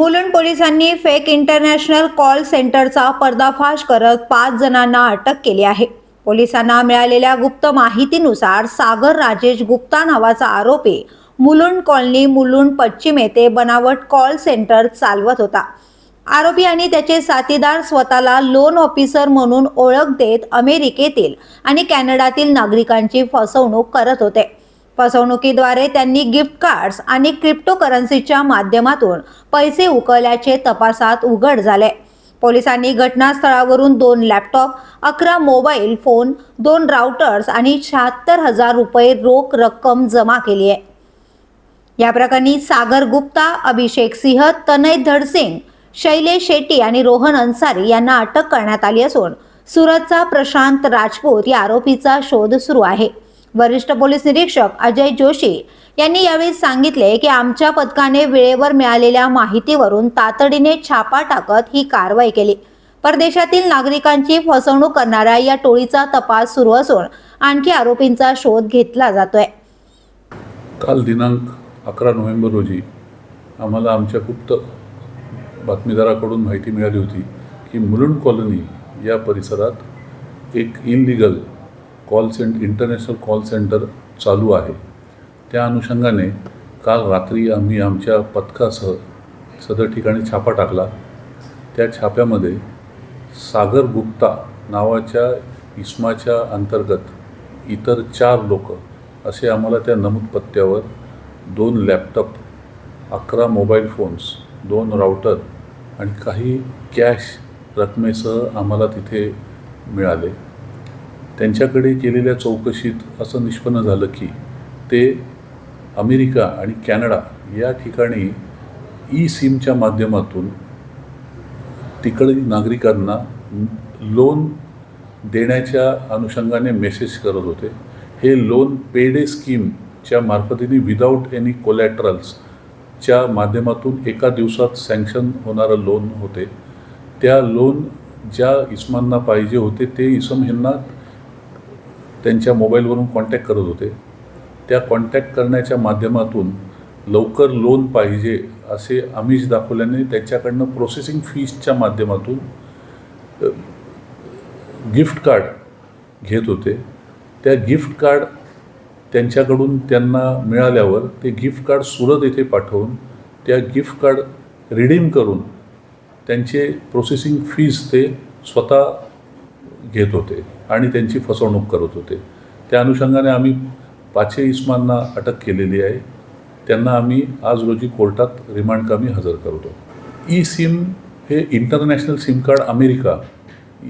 मुलुंड पोलिसांनी fake international call सेंटरचा पर्दाफाश करत पाच जणांना अटक केली आहे. पोलिसांना मिळालेल्या गुप्त माहितीनुसार सागर राजेश गुप्ता नावाचा आरोपी मुलुंड कॉलनी मुलुंड पश्चिम येथे बनावट कॉल सेंटर चालवत होता. आरोपी आणि त्याचे साथीदार स्वतःला लोन ऑफिसर म्हणून ओळख देत अमेरिकेतील आणि कॅनडातील नागरिकांची फसवणूक करत होते. फसवणुकीद्वारे त्यांनी गिफ्ट कार्ड्स आणि क्रिप्टोकरन्सीच्या माध्यमातून पैसे उकळल्याचे तपासात उघड झाले. पोलिसांनी घटनास्थळावरून दोन लॅपटॉप अकरा मोबाईल फोन दोन राउटर्स आणि शहात्तर हजार रुपये रोख रक्कम जमा केली आहे. या प्रकरणी सागर गुप्ता अभिषेक सिंह तनय धडसिंग शैलेश शेट्टी आणि रोहन अन्सारी यांना अटक करण्यात आली असून सुरतचा प्रशांत राजपूत या आरोपीचा शोध सुरू आहे. वरिष्ठ पोलीस निरीक्षक अजय जोशी यांनी यावेळी सांगितले की आमच्या पथकाने वेळेवर मिळालेल्या माहितीवरून तातडीने छापा टाकत ही कारवाई केली. परदेशातील नागरिकांची फसवणूक करणाऱ्या या टोळीचा तपास सुरू असून आणखी आरोपींचा शोध घेतला जातोय. काल दिनांक अकरा नोव्हेंबर रोजी आम्हाला आमच्या गुप्त बातमीदाराकडून माहिती मिळाली होती की मुलुंड कॉलनी या परिसरात एक illegal call cent international call centre चालू आहे. त्या अनुषंगाने काल रात्री आम्ही आमच्या पथकासह सदर ठिकाणी छापा टाकला. त्या छाप्यामध्ये सागर गुप्ता नावाच्या इस्माच्या अंतर्गत इतर चार लोक असे आम्हाला त्या नमूद पत्त्यावर दोन लॅपटॉप अकरा मोबाईल फोन्स दोन राउटर आणि काही कॅश रकमेसह आम्हाला तिथे मिळाले. त्यांच्याकडे केलेल्या चौकशीत असं निष्पन्न झालं की ते अमेरिका आणि कॅनडा या ठिकाणी ई सिमच्या माध्यमातून तिकडील नागरिकांना लोन देण्याच्या अनुषंगाने मेसेज करत होते. हे लोन पेडे स्कीमच्या मार्फतीने विदाऊट एनी कोलॅटरल्सच्या माध्यमातून एका दिवसात सँक्शन होणारं लोन होते. त्या लोन ज्या इस्मांना पाहिजे होते ते इसम ह्यांना त्यांच्या मोबाईलवरून कॉन्टॅक्ट करत होते. त्या कॉन्टॅक्ट करण्याच्या माध्यमातून लवकर लोन पाहिजे असे आमिष दाखवल्याने त्यांच्याकडनं प्रोसेसिंग फीजच्या माध्यमातून गिफ्ट कार्ड घेत होते. त्या गिफ्ट कार्ड त्यांच्याकडून त्यांना मिळाल्यावर ते गिफ्ट कार्ड सुरत येथे पाठवून त्या गिफ्ट कार्ड रिडीम करून त्यांचे प्रोसेसिंग फीज ते स्वतः घेत होते. आणि त्यांची फसवणूक करत होते. त्या अनुषंगाने आम्ही पाचशे इस्मांना अटक केलेली आहे. त्यांना आम्ही आज रोजी कोर्टात रिमांड कामी हजर करतो. ई सिम हे इंटरनॅशनल सिम कार्ड अमेरिका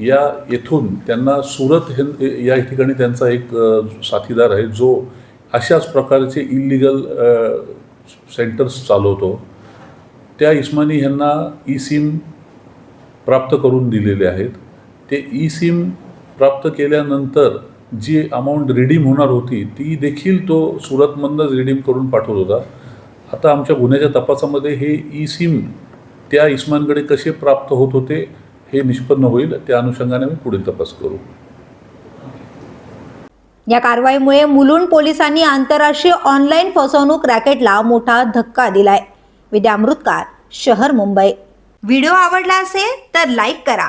या येथून त्यांना सुरत हे या ठिकाणी त्यांचा एक साथीदार आहे जो अशाच प्रकारचे इलिगल सेंटर्स चालवतो. त्या इस्मानी ह्यांना ई सिम प्राप्त करून दिलेले आहेत. ते ई सिम प्राप्त केल्यानंतर जी अमाऊंट रिडीम होणार होती ती देखील तो सुरतमधनंच रिडीम करून पाठवत होता. आता आमच्या गुन्ह्याच्या तपासामध्ये हे ई सिम त्या इस्मांकडे कसे प्राप्त होत होते हे निष्पन्न होईल. त्या अनुषंगाने आम्ही पुढील तपास करू. या कारवाईमुळे मुलुंड पोलिसांनी आंतरराष्ट्रीय ऑनलाईन फसवणूक रॅकेटला मोठा धक्का दिलाय. विद्या अमृतकार शहर मुंबई. व्हिडिओ आवडला असेल तर लाईक करा.